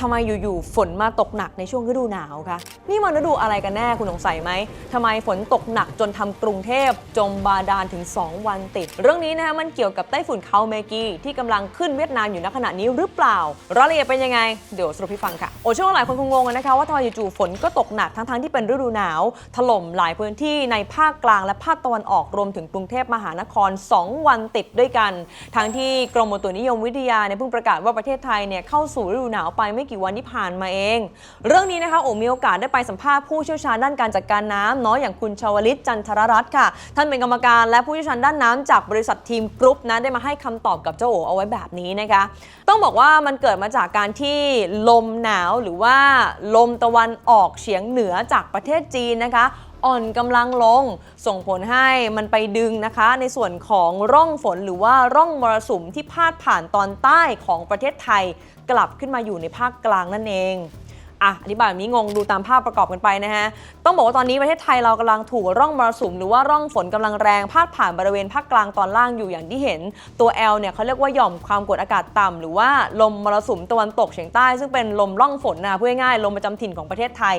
ทำไมอยู่ๆฝนมาตกหนักในช่วงฤดูหนาวคะนี่มันฤดูอะไรกันแน่คุณสงสัยไหมทำไมฝนตกหนักจนทำกรุงเทพ จมบาดาลถึง 2 วันติด เรื่องนี้นะคะมันเกี่ยวกับไต้ฝุ่นคาเมกีที่กำลังขึ้นเวียดนามอยู่ณขณะนี้หรือเปล่ารายละเอียดเป็นยังไงเดี๋ยวสรุปให้ฟังค่ะโอ้ช่ว่าหลายคนคงงงนะคะว่าทำไมจู่ๆฝนก็ตกหนักทั้งๆที่เป็นฤดูหนาว ถล่มหลายพื้นที่ในภาคกลางและภาคตะวันออกรวมถึงกรุงเทพมหานคร 2 วันติดด้วยกัน ทั้งที่กรมอุตุนิยมวิทยาเนี่ยเพิ่งประกาศว่าประเทศไทยเนี่ยเข้าสู่ฤดูหนาวไปไม่กี่วันที่ผ่านมาเอง เรื่องนี้นะคะโอมีโอกาสได้ไปสัมภาษณ์ผู้เชี่ยวชาญด้านการจัดการน้ำเนาะอย่างคุณชวลิตจันทรรัตน์ค่ะ ท่านเป็นกรรมการและผู้เชี่ยวชาญด้านน้ำจากบริษัททีมกรุ๊ปนะได้มาให้คำตอบกับเจ้าโอเอาไว้แบบนี้นะคะ ต้องบอกว่ามันเกิดมาจากการที่ลมหนาวหรือว่าลมตะวันออกเฉียงเหนือจากประเทศจีนนะคะอ่อนกำลังลง ส่งผลให้มันไปดึงนะคะ ในส่วนของร่องฝนหรือว่าร่องมรสุมที่พาดผ่านตอนใต้ของประเทศไทย กลับขึ้นมาอยู่ในภาคกลางนั่นเอง อะอธิบายแบบนี้งงดูตามภาพประกอบกันไปนะฮะ ต้องบอกว่าตอนนี้ประเทศไทยเรากำลังถูกร่องมรสุมหรือว่าร่องฝนกำลังแรงพาดผ่านบริเวณภาคกลางตอนล่างอยู่อย่างที่เห็น ตัว L เนี่ยเขาเรียกว่าหย่อมความกดอากาศต่ำหรือว่าลมมรสุมตะวันตกเฉียงใต้ ซึ่งเป็นลมร่องฝนนะพูดง่ายๆลมประจำถิ่นของประเทศไทย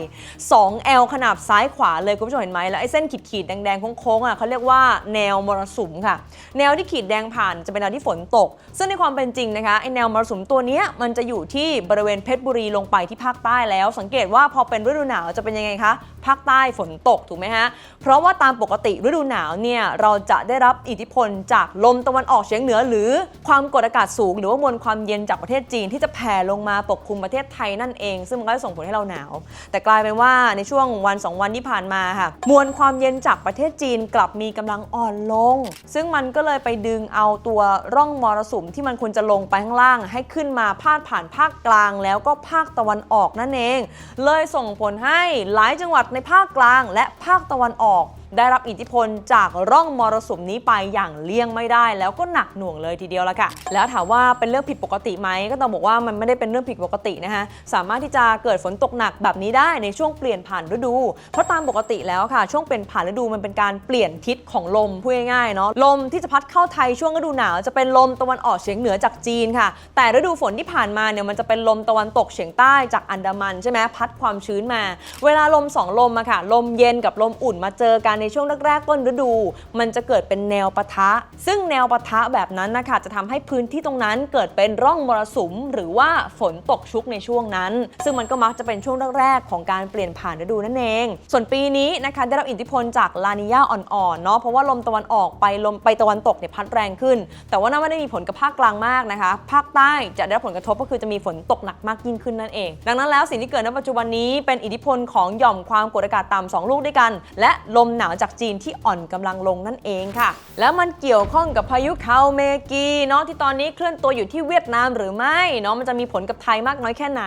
2L ขนาบซ้ายขวาเลยคุณผู้ชมเห็นไหมแล้วไอ้เส้นขีดๆแดงๆโค้งๆอะเขาเรียกว่าแนวมรสุมค่ะ แนวที่ขีดแดงผ่านจะเป็นแนวที่ฝนตก ซึ่งในความเป็นจริงนะคะไอ้แนวมรสุมตัวนี้มันจะอยู่ที่บริเวณเพชรบุรีลงไปที่ภาคใต้แล้ว สังเกตว่าพอเป็นฤดูหนาวจะเป็นยังไงคะ ภาคใต้ฝนตกถูกไหมฮะ เพราะว่าตามปกติฤดูหนาวเนี่ยเราจะได้รับอิทธิพลจากลมตะวันออกเฉียงเหนือ หรือความกดอากาศสูง หรือว่ามวลความเย็นจากประเทศจีนที่จะแผ่ลงมาปกคลุมประเทศไทยนั่นเอง ซึ่งมันก็จะส่งผลให้เราหนาว แต่กลายเป็นว่าในช่วงวัน 2 วันที่ผ่านมาค่ะมวลความเย็นจากประเทศจีนกลับมีกำลังอ่อนลง ซึ่งมันก็เลยไปดึงเอาตัวร่องมรสุมที่มันควรจะลงไปข้างล่าง ให้ขึ้นมาพาดผ่านภาคกลาง แล้วก็ภาคตะวันออกนั่นเอง เลยส่งผลให้หลายจังหวัดในภาคกลางและภาคตะวันออกได้รับอิทธิพลจากร่องมรสุมนี้ไปอย่างเลี่ยงไม่ได้ แล้วก็หนักหน่วงเลยทีเดียวละค่ะ แล้วถามว่าเป็นเรื่องผิดปกติไหมก็ต้องบอกว่ามันไม่ได้เป็นเรื่องผิดปกตินะคะสามารถที่จะเกิดฝนตกหนักแบบนี้ได้ในช่วงเปลี่ยนผ่านฤดู เพราะตามปกติแล้วค่ะ ช่วงเปลี่ยนผ่านฤดูมันเป็นการเปลี่ยนทิศของลมพูดง่ายๆเนาะลมที่จะพัดเข้าไทยช่วงฤดูหนาว จะเป็นลมตะวันออกเฉียงเหนือจากจีนค่ะ แต่ฤดูฝนที่ผ่านมาเนี่ยมันจะเป็นลมตะวันตกเฉียงใต้จากอันดามันใช่ไหมพัดความชื้นมา เวลาลมสองลมอะค่ะลมเย็นกับลมอุ่นมาเจอกันในช่วงแรกๆต้นฤดู มันจะเกิดเป็นแนวปะทะ ซึ่งแนวปะทะแบบนั้นนะคะจะทำให้พื้นที่ตรงนั้นเกิดเป็นร่องมรสุม หรือว่าฝนตกชุกในช่วงนั้น ซึ่งมันก็มักจะเป็นช่วงแรกๆของการเปลี่ยนผ่านฤดูนั่นเอง ส่วนปีนี้นะคะได้รับอิทธิพลจากลานิยาอ่อนๆเนาะเพราะว่าลมตะวันออกไปลมไปตะวันตกเนี่ยพัดแรงขึ้น แต่ว่านั่นไม่ได้มีผลกับภาคกลางมากนะคะ ภาคใต้จะได้รับผลกระทบก็คือจะมีฝนตกหนักมากยิ่งขึ้นนั่นเอง ดังนั้นแล้วสิ่งที่เกิดในปัจจุบันนี้เป็นอิทธิพลของหย่อมความกดอากาศต่ำสองลูกด้วยกัน และลมหนาวจากจีนที่อ่อนกำลังลงนั่นเองค่ะ แล้วมันเกี่ยวข้องกับพายุคาเมกีเนาะที่ตอนนี้เคลื่อนตัวอยู่ที่เวียดนามหรือไม่เนาะมันจะมีผลกับไทยมากน้อยแค่ไหน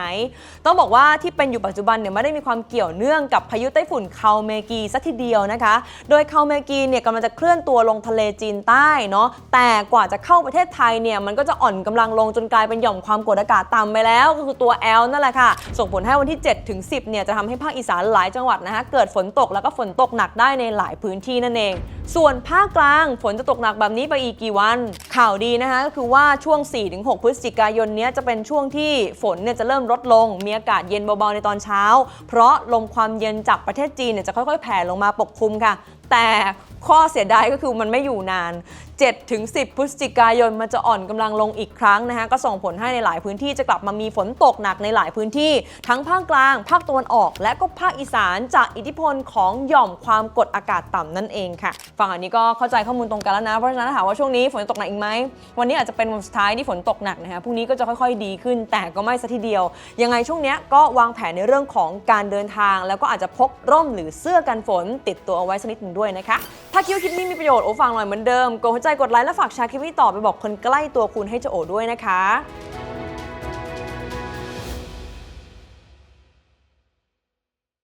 ต้องบอกว่าที่เป็นอยู่ปัจจุบันเนี่ยไม่ได้มีความเกี่ยวเนื่องกับพายุไต้ฝุ่นคาเมกีซะทีเดียวนะคะ โดยคาเมกีเนี่ยกำลังจะเคลื่อนตัวลงทะเลจีนใต้เนาะแต่กว่าจะเข้าประเทศไทยเนี่ยมันก็จะอ่อนกำลังลงจนกลายเป็นหย่อมความกดอากาศต่ำไปแล้ว ก็คือตัว L นั่นแหละค่ะ ส่งผลให้วันที่7ถึง10เนี่ยจะทำให้ภาคอีสานหลายจังหวัดนะคะเกิดฝนตกแล้วก็ฝนตกหนักได้ในหลายพื้นที่นั่นเอง ส่วนภาคกลางฝนจะตกหนักแบบนี้ไปอีกกี่วัน ข่าวดีนะคะก็คือว่าช่วง 4-6 พฤศจิกายนนี้จะเป็นช่วงที่ฝนเนี่ยจะเริ่มลดลง มีอากาศเย็นเบาๆในตอนเช้า เพราะลมความเย็นจากประเทศจีนเนี่ยจะค่อยๆแผ่ลงมาปกคลุมค่ะ แต่ข้อเสียดายก็คือมันไม่อยู่นาน7ถึง10 พฤศจิกายนมันจะอ่อนกำลังลงอีกครั้งนะคะก็ส่งผลให้ในหลายพื้นที่จะกลับมามีฝนตกหนักในหลายพื้นที่ ทั้งภาคกลาง ภาคตะวันออก และก็ภาคอีสานจากอิทธิพลของหย่อมความกดอากาศต่ำนั่นเองค่ะฟังอันนี้ก็เข้าใจข้อมูลตรงกันแล้วนะเพราะฉะนั้นถามว่าช่วงนี้ฝนตกหนักอีกไหมวันนี้อาจจะเป็นวันสุดท้ายที่ฝนตกหนักนะคะพรุ่งนี้ก็จะค่อยๆ ดีขึ้น แต่ก็ไม่ซะทีเดียว ยังไงช่วงนี้ก็วางแผนในเรื่องของการเดินทาง แล้วก็อาจจะพกร่มหรือเสื้อกันฝนติดตัวเอาไว้สักนิดหนึ่งด้วยนะคะ ถ้าคิดว่าคลิปนี้มีประโยชน์โอฟังหน่อยเหมือนเดิมกดหัวใจกดไลค์และฝากแชร์คลิปนี้ต่อไปบอกคนใกล้ตัวคุณให้เจโอด้วยนะคะ